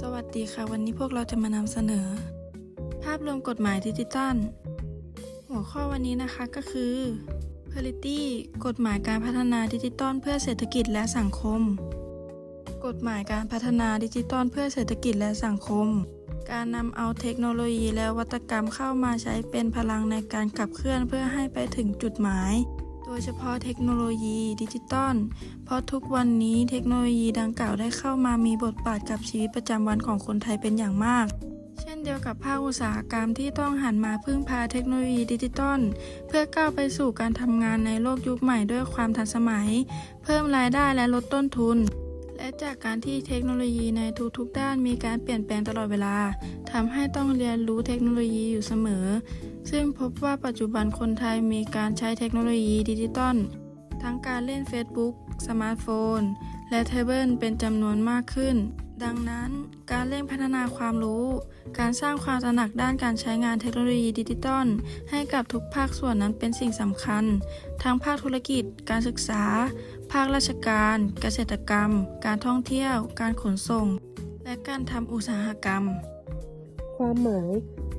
สวัสดีค่ะ วันนี้พวกเราจะมานำเสนอ ภาพรวมกฎหมายดิจิทัล หัวข้อวันนี้นะคะก็คือ Parity กฎหมายการพัฒนาดิจิทัลเพื่อเศรษฐกิจและสังคม กฎหมายการพัฒนาดิจิทัลเพื่อเศรษฐกิจและสังคม การนำเอาเทคโนโลยีและวัตกรรมเข้ามาใช้เป็นพลังในการขับเคลื่อนเพื่อให้ไปถึงจุดหมาย โดยเฉพาะเทคโนโลยีดิจิตอล เพราะทุกวันนี้เทคโนโลยีดังกล่าวได้เข้ามามีบทบาทกับชีวิตประจำวันของคนไทยเป็นอย่างมาก เช่นเดียวกับภาคอุตสาหกรรมที่ต้องหันมาพึ่งพาเทคโนโลยีดิจิตอลเพื่อก้าวไปสู่การทำงานในโลกยุคใหม่ด้วยความทันสมัย เพิ่มรายได้และลดต้นทุน และจากการที่เทคโนโลยีในทุกๆ ด้านมีการเปลี่ยนแปลงตลอดเวลาทำให้ต้องเรียนรู้เทคโนโลยีอยู่เสมอ ซึ่งพบว่าปัจจุบันคนไทยมีการใช้เทคโนโลยีดิจิตอลทั้งการเล่น Facebook สมาร์ทโฟน และเทเบิลเป็นจำนวนมากขึ้น ดังนั้นการเร่งพัฒนาความรู้ การสร้างความตระหนักด้านการใช้งานเทคโนโลยีดิจิตอลให้กับทุกภาคส่วนนั้นเป็นสิ่งสำคัญ ทั้งภาคธุรกิจ การศึกษา ภาคราชการ เกษตรกรรม การท่องเที่ยว การขนส่ง และการทำอุตสาหกรรม ความหมาย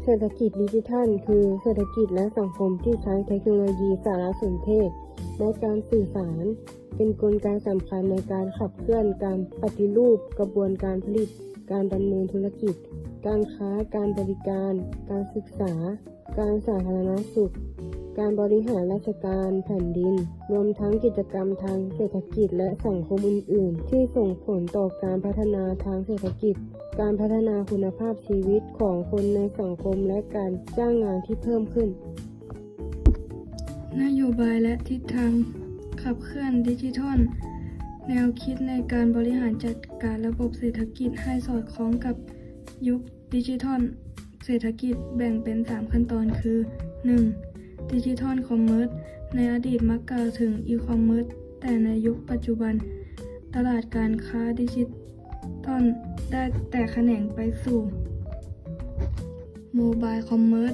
เศรษฐกิจดิจิทัล คือเศรษฐกิจและสังคมที่ใช้เทคโนโลยีสารสนเทศและการสื่อสาร เป็นกลไกสำคัญในการขับเคลื่อนการปฏิรูปกระบวนการผลิต การดำเนินธุรกิจ การค้า การบริการ การศึกษา การสาธารณสุข การบริหารราชการแผ่นดิน รวมทั้งกิจกรรมทางเศรษฐกิจและสังคมอื่น ๆ ที่ส่งผลต่อการพัฒนาทางเศรษฐกิจ การพัฒนาคุณภาพชีวิตของคนในสังคมและการจ้างงานที่เพิ่มขึ้น นโยบายและทิศทาง ขับเคลื่อนดิจิทัล แนวคิดในการบริหารจัดการระบบเศรษฐกิจให้สอดคล้องกับยุคดิจิทัล เศรษฐกิจแบ่งเป็น 3 ขั้นตอนคือ 1. ดิจิทัลคอมเมอร์สในอดีตมักกล่าวถึงอีคอมเมิร์ซแต่ในยุคปัจจุบัน ตลาดการค้าดิจิทัลได้แตกแขนงไปสู่โมบายคอมเมอร์ส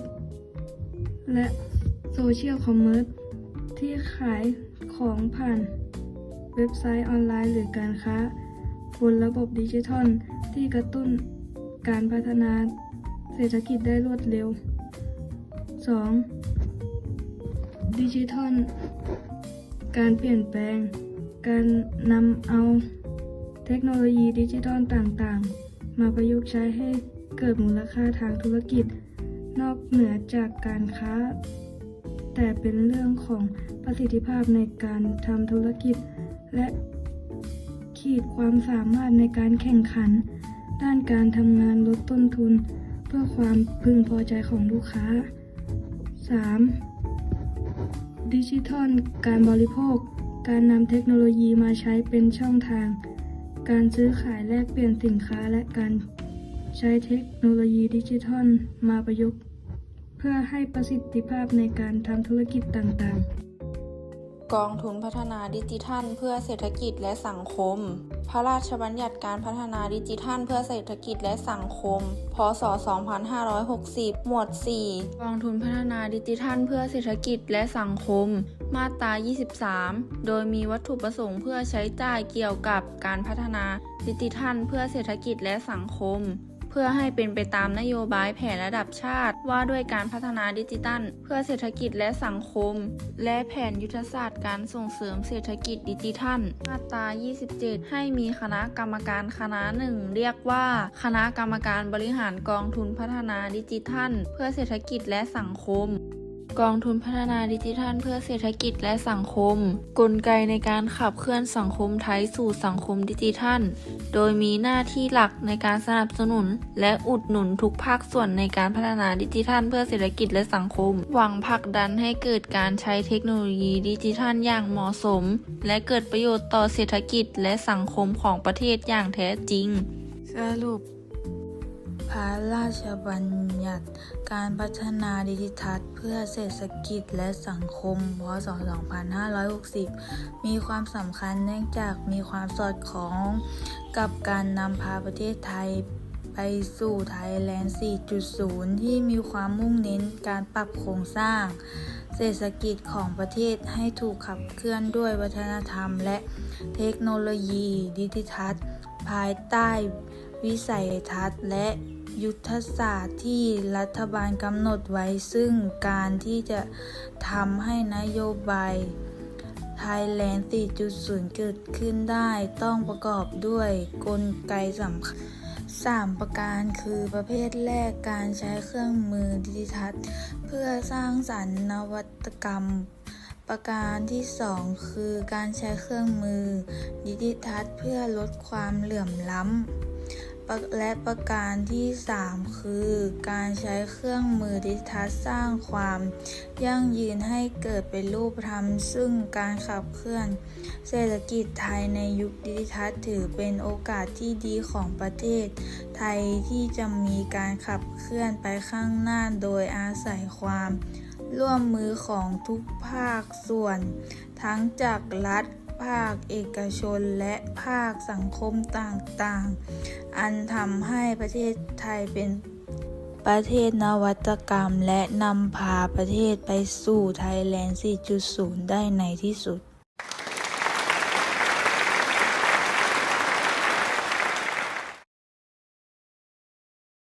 และโซเชียลคอมเมอร์ส ที่ขายของผ่านเว็บไซต์ออนไลน์หรือการค้า บนระบบดิจิทัล ที่กระตุ้นการพัฒนาเศรษฐกิจได้รวดเร็ว 2. ดิจิทัล การเปลี่ยนแปลง การนำเอาเทคโนโลยีดิจิทัลต่างๆ มาประยุกต์ใช้ให้เกิดมูลค่าทางธุรกิจ นอกเหนือจากการค้า แต่เป็นเรื่องของประสิทธิภาพในการทำธุรกิจ และขีดความสามารถในการแข่งขัน ด้านการทำงานลดต้นทุน เพื่อความพึงพอใจของลูกค้า 3. ดิจิทัล การบริโภค การนำเทคโนโลยีมาใช้เป็นช่องทาง การซื้อขายแลกเปลี่ยนสินค้าและการใช้เทคโนโลยีดิจิทัลมาประยุกต์ พื่อให้ประสิทธิภาพในการทำธุรกิจต่างๆ กองทุนพัฒนาดิจิทัล เพื่อเศรษฐกิจและสังคม พระราชบัญญัติการพัฒนาดิจิทัล เพื่อเศรษฐกิจและสังคม พศ 2560 หมวด 4 กองทุนพัฒนาดิจิทัล เพื่อเศรษฐกิจและสังคม มาตรา 23 โดยมีวัตถุประสงค์เพื่อใช้จ่ายเกี่ยวกับการพัฒนาดิจิทัล เพื่อเศรษฐกิจและสังคม เพื่อให้เป็นไปตามนโยบายแผนระดับชาติ ว่าด้วยการพัฒนาดิจิทัล เพื่อเศรษฐกิจและสังคม และแผนยุทธศาสตร์การส่งเสริมเศรษฐกิจดิจิทัล มาตรา 27 ให้มีคณะกรรมการคณะหนึ่งเรียกว่า คณะกรรมการบริหารกองทุนพัฒนาดิจิทัล เพื่อเศรษฐกิจและสังคม กองทุนพัฒนาดิจิทัลเพื่อเศรษฐกิจและสังคม กลไกในการขับเคลื่อนสังคมไทยสู่สังคมดิจิทัล โดยมีหน้าที่หลักในการสนับสนุน และอุดหนุนทุกภาคส่วนในการพัฒนาดิจิทัลเพื่อเศรษฐกิจและสังคม หวังผลักดันให้เกิดการใช้เทคโนโลยีดิจิทัลอย่างเหมาะสม และเกิดประโยชน์ต่อเศรษฐกิจและสังคมของประเทศอย่างแท้จริง สรุป พระราชบัญญัติการพัฒนาดิจิทัลเพื่อเศรษฐกิจและสังคม พศ 2560 มีความสำคัญเนื่องจากมีความสอดคล้องกับการนำพาประเทศไทยไปสู่ไทยแลนด์ 4.0 ที่มีความมุ่งเน้นการปรับโครงสร้าง เศรษฐกิจของประเทศให้ถูกขับเคลื่อนด้วยวัฒนธรรม และเทคโนโลยีดิจิทัลภายใต้วิสัยทัศน์และ ยุทธศาสตร์ที่รัฐบาลกำหนดไว้ซึ่งการที่จะทำให้นโยบาย Thailand 4.0 เกิดขึ้นได้ต้องประกอบด้วยกลไกสำคัญ3ประการคือประเภทแรกการใช้เครื่องมือดิจิทัลเพื่อสร้างสรรค์นวัตกรรม ประการที่2คือการใช้เครื่องมือดิจิทัลเพื่อลดความเหลื่อมล้ำ และประการที่ 3 คือ การใช้เครื่องมือดิจิทัลสร้างความ ยั่งยืนให้เกิดเป็นรูปธรรม ซึ่งการขับเคลื่อน เศรษฐกิจไทยในยุคดิจิทัลถือเป็นโอกาสที่ดีของประเทศ ไทยที่จะมีการขับเคลื่อนไปข้างหน้าโดยอาศัยความ ร่วมมือของทุกภาคส่วน ทั้งจากรัฐ ภาคเอกชนและภาคสังคมต่างๆ อันทำให้ประเทศไทยเป็นประเทศนวัตกรรมและนำพาประเทศไปสู่ไทยแลนด์ 4.0 ได้ในที่สุด